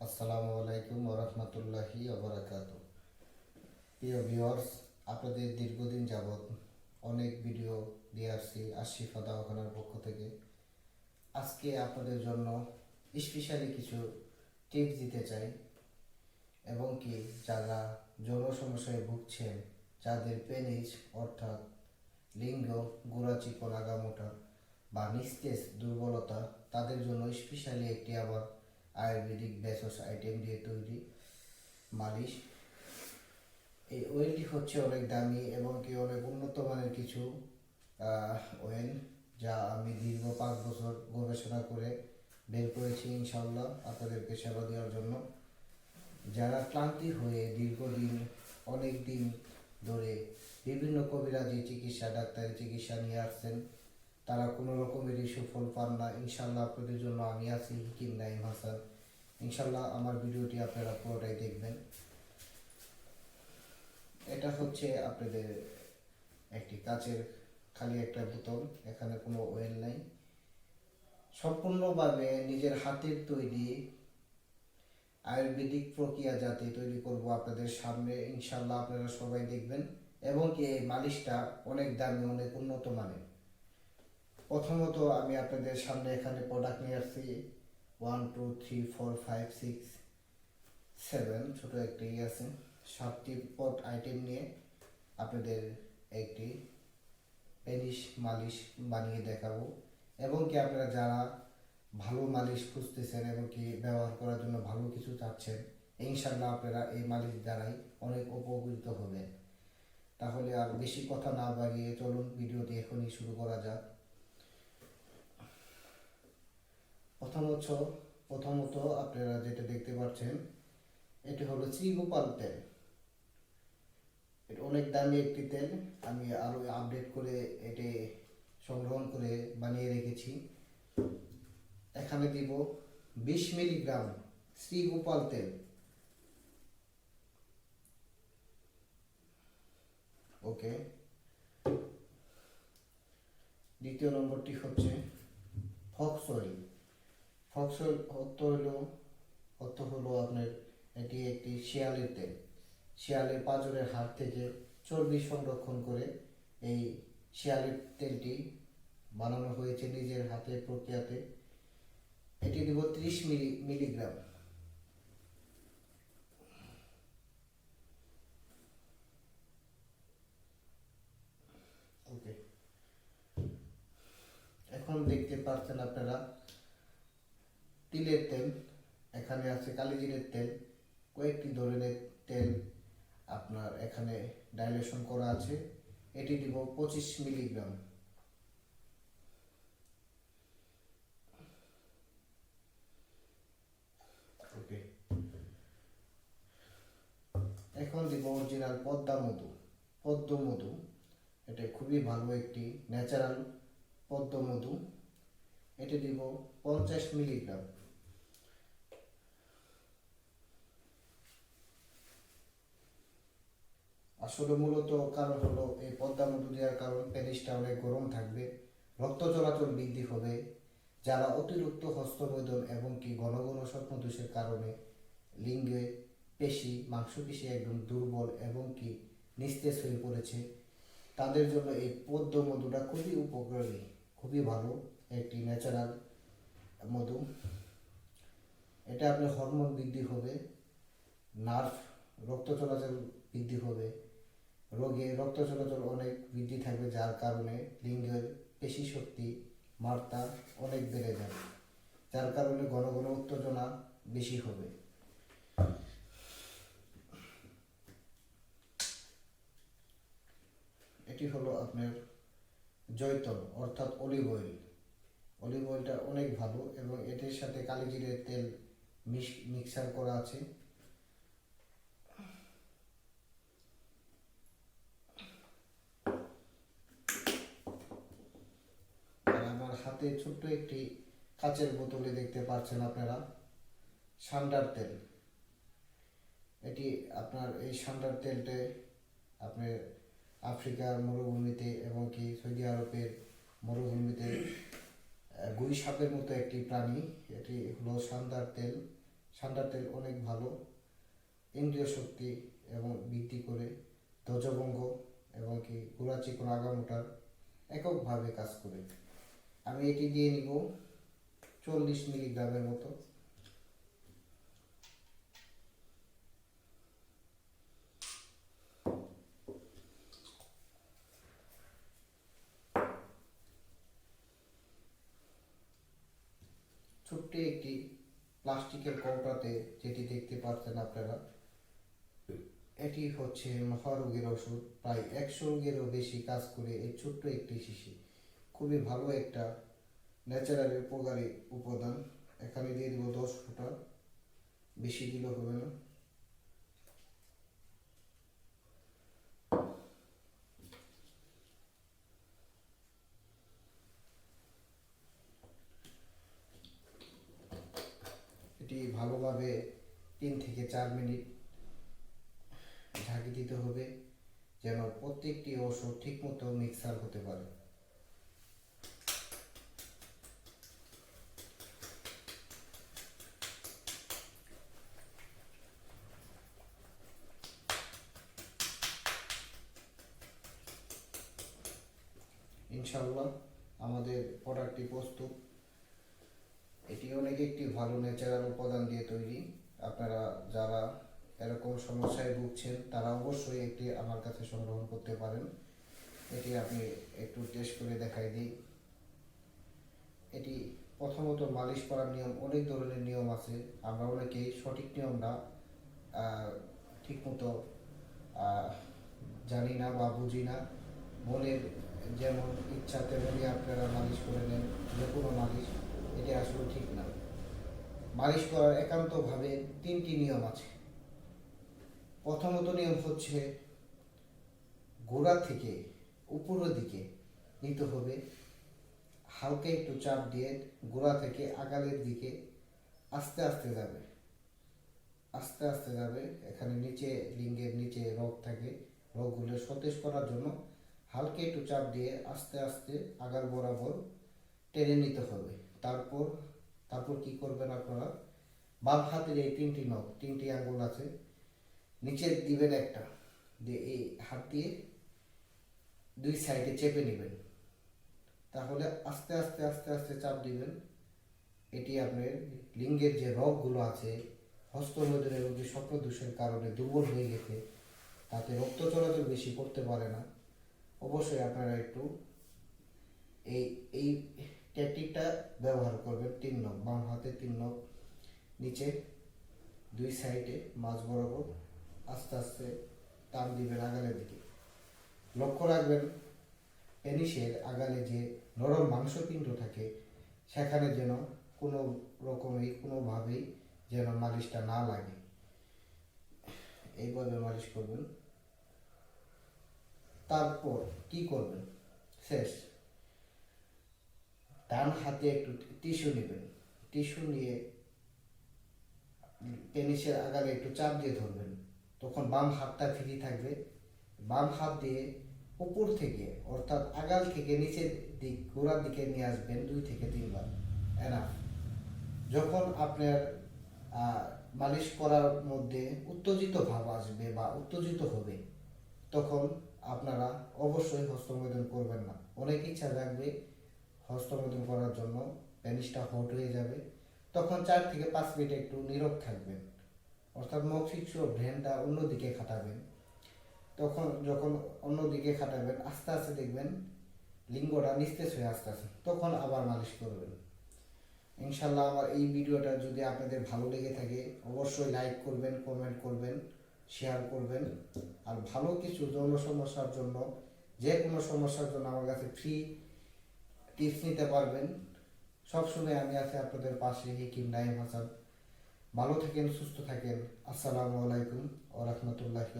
আসসালামু আলাইকুম ওরহমতুল্লাহি ওবরাকাত প্রিয় ভিউয়ার্স, আপনাদের দীর্ঘদিন যাবৎ অনেক ভিডিও দিয়ে আসছি আশিফা দাওয়াখানার পক্ষ থেকে। আজকে আপনাদের জন্য স্পেশালি কিছু টিপস দিতে চাই এবং কি যারা যৌন সমস্যায় ভুগছেন, যাদের পেনিস অর্থাৎ লিঙ্গ, গোড়া, চিকন আগামোটা বা নিস্তেজ, দুর্বলতা, তাদের জন্য স্পেশালি একটি আবার আয়ুর্বেদিক বেসস আইটেম দিয়ে তৈরি মালিশ। এই অয়েলটি হচ্ছে অনেক দামি এবং কি অনেক উন্নত মানের কিছু অয়েল যা আমি দীর্ঘ পাঁচ বছর গবেষণা করে বের করেছি ইনশাল্লাহ আপনাদেরকে সেবা দেওয়ার জন্য। যারা ক্লান্তি হয়ে দীর্ঘদিন অনেক দিন ধরে বিভিন্ন কবিরাজি চিকিৎসা, ডাক্তারি চিকিৎসা নিয়ে আসছেন তারা কোনো রকমেরই সুফল পান না। ইনশাল্লাহ আপনাদের জন্য আমি আছি হিকিম নাইম হাসান। ইনশাল্লাহ আমার ভিডিওটি আপনারা পুরোটাই দেখবেন। এটা হচ্ছে আপনাদের একটি কাচের খালি একটা বোতল, এখানে কোনো ওয়েল নাই। সম্পূর্ণভাবে নিজের হাতের তৈরি আয়ুর্বেদিক প্রক্রিয়া যাতে তৈরি করব আপনাদের সামনে ইনশাল্লাহ আপনারা সবাই দেখবেন। এবং কি এই মালিশটা অনেক দামি, অনেক উন্নত মানের। প্রথমত আমি আপনাদের সামনে এখানে প্রোডাক্ট নিয়ে আসছি। One two three four five six seven ছোট একটি আছে। সাতটি পট আইটেম নিয়ে আপনাদের একটি পেনিস মালিশ বানিয়ে দেখাবো। এবং কি আপনারা যারা ভালো মালিশ খুঁজতেছেন এবং কি ব্যবহার করার জন্য ভালো কিছু চাচ্ছেন ইনশাল্লাহ আপনারা এই মালিশ দ্বারাই অনেক উপকৃত হবেন। তাহলে আর বেশি কথা না বাড়িয়ে চলুন, ভিডিওটি এখনই শুরু করা যাক। প্রথমত প্রথমত আপনারা যেটা দেখতে পাচ্ছেন, এটি হলো শ্রীগোপাল তেল। এটা অনেক দামি একটি তেল। আমি আরও আপডেট করে এটি সংগ্রহণ করে বানিয়ে রেখেছি। এখানে দিব বিশ মিলিগ্রাম শ্রীগোপাল তেল। ওকে। দ্বিতীয় নম্বরটি হচ্ছে ফক্স অয়েল ফক্স অয়েল অর্থ হলো অর্থ হলো আপনার এটি একটি শিয়ালের তেল। শিয়ালের পাঁজরের হাড় থেকে চর্বি সংরক্ষণ করে এই শিয়ালের তেলটি বানানো হয়েছে নিজের হাতে প্রক্রিয়াতে। এটি দিব ত্রিশ মিলি, মিলিগ্রাম। এখন দেখতে পাচ্ছেন আপনারা তিলের তেল, এখানে আছে কালিজিরের তেল, কয়েকটি ধরনের তেল আপনার এখানে ডাইলেশন করা আছে। এটি দিব পঁচিশ মিলিগ্রাম। ওকে। এখন দিব অরিজিনাল পদ্মা মধু। পদ্ম মধু, এটা খুবই ভালো একটি ন্যাচারাল পদ্ম মধু। এটি দিব পঞ্চাশ মিলিগ্রাম। আসলে মূলত কারণ হলো এই পদ্মা মধু দেওয়ার কারণ পেনিসটা অনেক গরম থাকবে, রক্ত চলাচল বৃদ্ধি হবে, যারা অতিরিক্ত হস্তবেদন এবং কি ঘন ঘন স্বপ্নদোষের কারণে লিঙ্গে পেশি, মাংসপেশি একদম দুর্বল এবং কি নিস্তেজ হয়ে পড়েছে, তাদের জন্য এই পদ্ম মধুটা খুবই উপকারী, খুবই ভালো, একটি ন্যাচারাল মধু। এটা আপনার হরমোন বৃদ্ধি হবে নার্ভ রক্ত চলাচল বৃদ্ধি হবে রোগে রক্ত চলাচল অনেক বৃদ্ধি থাকবে, যার কারণে লিঙ্গের পেশি শক্তি, মাত্রা অনেক বেড়ে যাবে, যার কারণে ঘন ঘন উত্তেজনা বেশি হবে। এটি হলো আপনার জয়তন অর্থাৎ অলিভ অয়েল অলিভ অয়েলটা অনেক ভালো এবং এটির সাথে কালিজিরের তেল মিক্সার করা আছে আর আমার হাতে ছোট্ট একটি কাচের বোতলে দেখতে পাচ্ছেন আপনারা। সান্ডার তেল। এটি আপনার এই সান্ডার তেলটা আপনার আফ্রিকার মরুভূমিতে এবং কি সৌদি আরবের মরুভূমিতে গুই সাপের মতো একটি প্রাণী। এটি হলো সান্দার তেল। সান্ডার তেল অনেক ভালো। ইন্দ্রিয় শক্তি এবং বৃদ্ধি করে ধ্বজভঙ্গ এবং কি গোড়া চিকন আগামোটার এককভাবে কাজ করে। আমি এটি দিয়ে নিব চল্লিশ মিলিগ্রামের মতো। ছোট্ট একটি প্লাস্টিকের কৌটাতে যেটি দেখতে পাচ্ছেন আপনারা, এটি হচ্ছে মহারোগের ওষুধ, প্রায় একশো রোগেরও বেশি কাজ করে এই ছোট্ট একটি শিশি। খুবই ভালো একটা ন্যাচারাল উপকারী উপাদান। এখানে দিয়ে দিব দশ ফোঁটা। বেশি দিলে হবে না। এটি ভালোভাবে তিন থেকে চার মিনিট ঢাকি দিতে হবে, যেন প্রত্যেকটি ওষুধ ঠিকমতো মিক্সার হতে পারে। ইনশাল্লাহ আমাদের প্রোডাক্টটি প্রস্তুত। এটি অনেক একটি ভালো ন্যাচারাল উপাদান দিয়ে তৈরি। আপনারা যারা এরকম সমস্যায় ভুগছেন, তারা অবশ্যই একটি আমার কাছে সংগ্রহ করতে পারেন। এটি আপনি একটু টেস্ট করে দেখাই দিই। এটি প্রথমত মালিশ করার নিয়ম, অনেক ধরনের নিয়ম আছে। আমরা অনেকেই সঠিক নিয়মটা ঠিকমতো জানি না বা বুঝি না। মনের যেমন ইচ্ছা তেমনই আপনারা মালিশ করে নেন, যে কোনো মালিশ, এটি আসলে ঠিক না। মালিশ করার একান্তভাবে তিনটি নিয়ম আছে। প্রথমত নিয়ম হচ্ছে গোড়া থেকে উপরের দিকে নিতে হবে, হালকা একটু চাপ দিয়ে গোড়া থেকে আগালের দিকে আস্তে আস্তে যাবে। আস্তে আস্তে যাবে, এখানে নিচে লিঙ্গের নিচে রোগ থাকে, রোগগুলো সতেজ করার জন্য হালকা একটু চাপ দিয়ে আস্তে আস্তে আগার বরাবর টেনে নিতে হবে। তারপর তারপর কি করবেন আপনারা? বাম হাতের এই তিনটি নখ, তিনটি আঙ্গুল আছে নিচে দিবেন একটা, দিয়ে এই হাত দিয়ে দুই সাইডে চেপে নেবেন। তাহলে আস্তে আস্তে আস্তে আস্তে চাপ দিবেন। এটি আপনার লিঙ্গের যে রগগুলো আছে হস্তমৈদুরের রোগী স্বপ্নদোষের কারণে দুর্বল হয়ে গেছে, তাতে রক্ত চলাচল বেশি করতে পারে না। অবশ্যই আপনারা একটু এই এই ট্যাকটিকটা ব্যবহার করবেন, তিন নখ, বাম হাতে তিন নখ, নিচে দুই সাইডে মাঝ বরাবর আস্তে আস্তে টান দিবেন আগালের দিকে। লক্ষ্য রাখবেন, পেনিসের আগালে যে নরম মাংস মাংসপিণ্ড থাকে, সেখানে যেন কোনো রকমই কোনোভাবেই যেন মালিশটা না লাগে। এইভাবে মালিশ করবেন। তারপর কি করবেন? শেষ। ডান হাতে একটু টিস্যু নেবেন। টিস্যু নিয়ে পেনিসের আগালে একটু চাপ দিয়ে ধরবেন। তখন বাম হাতটা ফ্রি থাকবে। বাম হাত দিয়ে উপর থেকে, অর্থাৎ আগাল থেকে নিচের দিক, গোড়ার দিকে নিয়ে আসবেন দুই থেকে তিনবার। এনাফ যখন আপনার মালিশ করার মধ্যে উত্তেজিত ভাব আসবে বা উত্তেজিত হবে, তখন আপনারা অবশ্যই হস্তমৈদন করবেন না। অনেক ইচ্ছা থাকবে হস্তমৈদন করার জন্য। প্যানিসটা হট হয়ে যাবে। তখন চার থেকে পাঁচ মিনিট একটু নীরব থাকবেন। অর্থাৎ মস্তিষ্ক ব্রেনটা অন্যদিকে খাটাবেন। তখন যখন অন্যদিকে খাটাবেন, আস্তে আস্তে দেখবেন লিঙ্গটা নিস্তেজ হয়ে আস্তে আস্তে তখন আবার মালিশ করবেন। ইনশাল্লাহ আমার এই ভিডিওটা যদি আপনাদের ভালো লেগে থাকে, অবশ্যই লাইক করবেন কমেন্ট করবেন। শেয়ার করবেন। আর ভালো কিছু যৌন সমস্যার জন্য, যে কোনো সমস্যার জন্য আমার কাছে ফ্রি টিপস নিতে পারবেন। সবসময় আমি আছি আপনাদের পাশে হিকিম নাইম হাসান। ভালো থাকেন, সুস্থ থাকেন। আসসালামু আলাইকুম ও রহমতুল্লাহি